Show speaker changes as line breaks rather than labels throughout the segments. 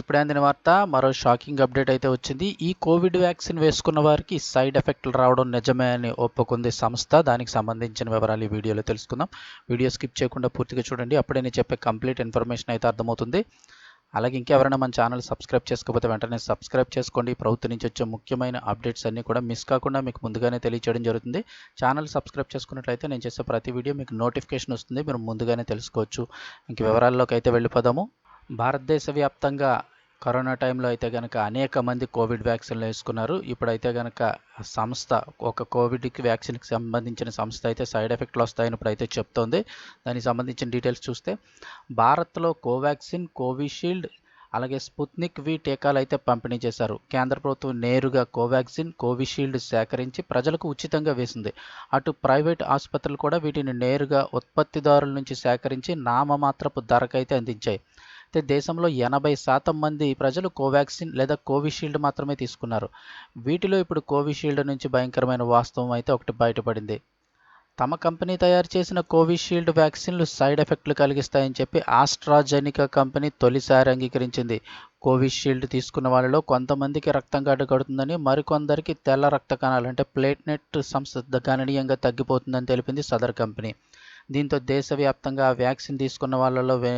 ఇప్పుడే అందిన వార్త మరో షాకింగ్ అప్డేట్ అయితే వచ్చింది. ఈ కోవిడ్ వ్యాక్సిన్ వేసుకున్న వారికి సైడ్ ఎఫెక్ట్లు రావడం నిజమే అని ఒప్పుకుంది సంస్థ. దానికి సంబంధించిన వివరాలు ఈ వీడియోలో తెలుసుకుందాం. వీడియో స్కిప్ చేయకుండా పూర్తిగా చూడండి. అప్పుడే నేను చెప్పే కంప్లీట్ ఇన్ఫర్మేషన్ అయితే అర్థమవుతుంది. అలాగే ఇంకెవరైనా మన ఛానల్ సబ్స్క్రైబ్ చేసుకోకపోతే వెంటనే సబ్స్క్రైబ్ చేసుకోండి. ప్రభుత్వం నుంచి వచ్చే ముఖ్యమైన అప్డేట్స్ అన్నీ కూడా మిస్ కాకుండా మీకు ముందుగానే తెలియచేయడం జరుగుతుంది. ఛానల్ సబ్స్క్రైబ్ చేసుకున్నట్లయితే నేను చేసే ప్రతి వీడియో మీకు నోటిఫికేషన్ వస్తుంది. మీరు ముందుగానే తెలుసుకోవచ్చు. ఇంక వివరాల్లోకి అయితే వెళ్ళిపోదాము. భారతదేశ వ్యాప్తంగా కరోనా టైంలో అయితే కనుక అనేక మంది కోవిడ్ వ్యాక్సిన్లు వేసుకున్నారు. ఇప్పుడైతే కనుక సంస్థ ఒక కోవిడ్కి వ్యాక్సిన్కి సంబంధించిన సంస్థ అయితే సైడ్ ఎఫెక్ట్లు వస్తాయని అయితే చెప్తోంది. దానికి సంబంధించిన డీటెయిల్స్ చూస్తే భారత్లో కోవాక్సిన్ కోవిషీల్డ్ అలాగే స్పుత్నిక్ వి టీకాలు అయితే పంపిణీ చేశారు. కేంద్ర ప్రభుత్వం నేరుగా కోవాక్సిన్ కోవిషీల్డ్ సేకరించి ప్రజలకు ఉచితంగా వేసింది. అటు ప్రైవేట్ ఆసుపత్రులు కూడా వీటిని నేరుగా ఉత్పత్తిదారుల నుంచి సేకరించి నామమాత్రపు ధరకైతే అందించాయి. అయితే దేశంలో ఎనభై శాతం మంది ప్రజలు కోవాక్సిన్ లేదా కోవిషీల్డ్ మాత్రమే తీసుకున్నారు. వీటిలో ఇప్పుడు కోవిషీల్డ్ నుంచి భయంకరమైన వాస్తవం అయితే ఒకటి బయటపడింది. తమ కంపెనీ తయారు చేసిన కోవిషీల్డ్ వ్యాక్సిన్లు సైడ్ ఎఫెక్ట్లు కలిగిస్తాయని చెప్పి ఆస్ట్రాజెనికా కంపెనీ తొలిసారి అంగీకరించింది. కోవిషీల్డ్ తీసుకున్న వాళ్ళలో కొంతమందికి రక్తం గడ్డగడుతుందని మరికొందరికి తెల్ల రక్త కణాలు అంటే ప్లేట్నెట్ సంస్థ గణనీయంగా తగ్గిపోతుందని తెలిపింది సదర్ కంపెనీ. దీంతో దేశవ్యాప్తంగా వ్యాక్సిన్ తీసుకున్న వాళ్ళలో వే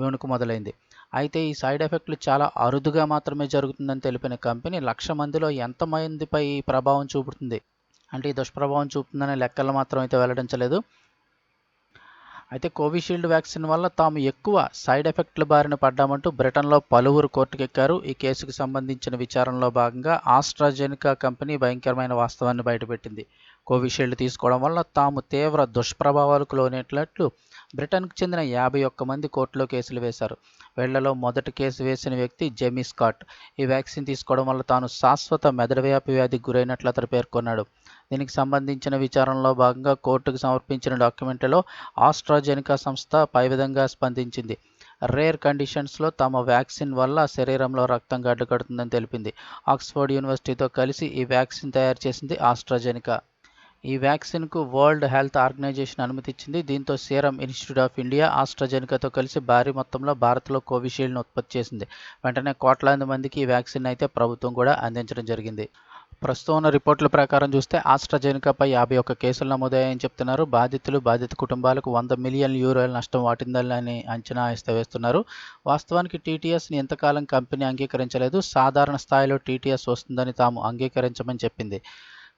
వేణుకు మొదలైంది. అయితే ఈ సైడ్ ఎఫెక్ట్లు చాలా అరుదుగా మాత్రమే జరుగుతుందని తెలిపిన కంపెనీ లక్ష మందిలో ఎంతమందిపై ప్రభావం చూపుతుంది? అంటే ఈ దుష్ప్రభావం చూపుతుందనే లెక్కలు మాత్రం అయితే వెల్లడించలేదు. అయితే కోవిషీల్డ్ వ్యాక్సిన్ వల్ల తాము ఎక్కువ సైడ్ ఎఫెక్ట్ల బారిన పడ్డామంటూ బ్రిటన్లో పలువురు కోర్టుకెక్కారు. ఈ కేసుకు సంబంధించిన విచారణలో భాగంగా ఆస్ట్రాజెనికా కంపెనీ భయంకరమైన వాస్తవాన్ని బయటపెట్టింది. కోవిషీల్డ్ తీసుకోవడం వల్ల తాము తీవ్ర దుష్ప్రభావాలకు లోనేట్లట్లు బ్రిటన్కు చెందిన యాభై ఒక్క మంది కోర్టులో కేసులు వేశారు. వీళ్ళలో మొదటి కేసు వేసిన వ్యక్తి జెమీ స్కాట్. ఈ వ్యాక్సిన్ తీసుకోవడం వల్ల తాను శాశ్వత మెదడువ్యాపి వ్యాధికి గురైనట్లు అతడు పేర్కొన్నాడు. దీనికి సంబంధించిన విచారణలో భాగంగా కోర్టుకు సమర్పించిన డాక్యుమెంట్లో ఆస్ట్రాజెనికా సంస్థ పై విధంగా స్పందించింది. రేర్ కండిషన్స్లో తమ వ్యాక్సిన్ వల్ల శరీరంలో రక్తం గడ్డకడుతుందని తెలిపింది. ఆక్స్ఫర్డ్ యూనివర్సిటీతో కలిసి ఈ వ్యాక్సిన్ తయారు చేసింది ఆస్ట్రాజెనికా. ఈ వ్యాక్సిన్కు వరల్డ్ హెల్త్ ఆర్గనైజేషన్ అనుమతిచ్చింది దీంతో సీరం ఇన్స్టిట్యూట్ ఆఫ్ ఇండియా ఆస్ట్రాజెనికాతో కలిసి భారీ మొత్తంలో భారత్లో కోవిషీల్డ్ను ఉత్పత్తి చేసింది. వెంటనే కోట్లాది మందికి ఈ వ్యాక్సిన్ అయితే ప్రభుత్వం కూడా అందించడం జరిగింది. ప్రస్తుతం ఉన్న రిపోర్టుల ప్రకారం చూస్తే ఆస్ట్రాజెనికాపై యాభై ఒక్క కేసులు నమోదయ్యాయని చెప్తున్నారు. బాధితులు బాధిత కుటుంబాలకు వంద మిలియన్ యూరోల నష్టం వాటిందని అంచనా వేస్తే వేస్తున్నారు. వాస్తవానికి టీటీఎస్ని ఎంతకాలం కంపెనీ అంగీకరించలేదు. సాధారణ స్థాయిలో టీటీఎస్ వస్తుందని తాము అంగీకరించమని చెప్పింది.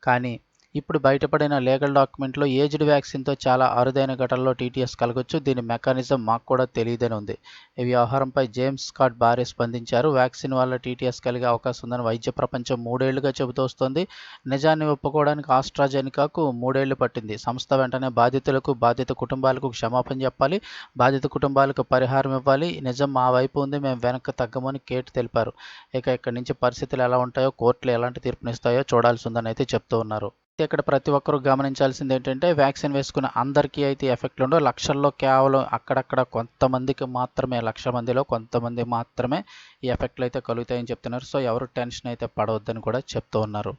కానీ ఇప్పుడు బయటపడిన లీగల్ డాక్యుమెంట్లో ఏజ్డ్ వ్యాక్సిన్తో చాలా అరుదైన ఘటనలో టీటీఎస్ కలగొచ్చు. దీని మెకానిజం మాకు కూడా తెలియదని ఉంది. ఈ వ్యవహారంపై జేమ్స్ స్కాట్ భారీ స్పందించారు. వ్యాక్సిన్ వల్ల టీటీఎస్ కలిగే అవకాశం ఉందని వైద్య ప్రపంచం మూడేళ్ళుగా చెబుతోస్తోంది నిజాన్ని ఒప్పుకోవడానికి ఆస్ట్రాజెనికాకు మూడేళ్ళు పట్టింది. సంస్థ వెంటనే బాధితులకు బాధిత కుటుంబాలకు క్షమాపణ చెప్పాలి. బాధిత కుటుంబాలకు పరిహారం ఇవ్వాలి. నిజం మా వైపు ఉంది. మేము వెనక్కి తగ్గమని కేట్ తెలిపారు. ఇక ఇక్కడి నుంచి పరిస్థితులు ఎలా ఉంటాయో కోర్టులు ఎలాంటి తీర్పునిస్తాయో చూడాల్సి ఉందని అయితే చెప్తూ ఉన్నారు. అయితే ఇక్కడ ప్రతి ఒక్కరూ గమనించాల్సింది ఏంటంటే వ్యాక్సిన్ వేసుకున్న అందరికీ అయితే ఎఫెక్ట్లు ఉండవు. లక్షల్లో కేవలం అక్కడక్కడ కొంతమందికి మాత్రమే లక్ష మందిలో కొంతమంది మాత్రమే ఈ ఎఫెక్ట్లు అయితే కలుగుతాయని చెప్తున్నారు. సో ఎవరు టెన్షన్ అయితే పడవద్దని కూడా చెప్తూ ఉన్నారు.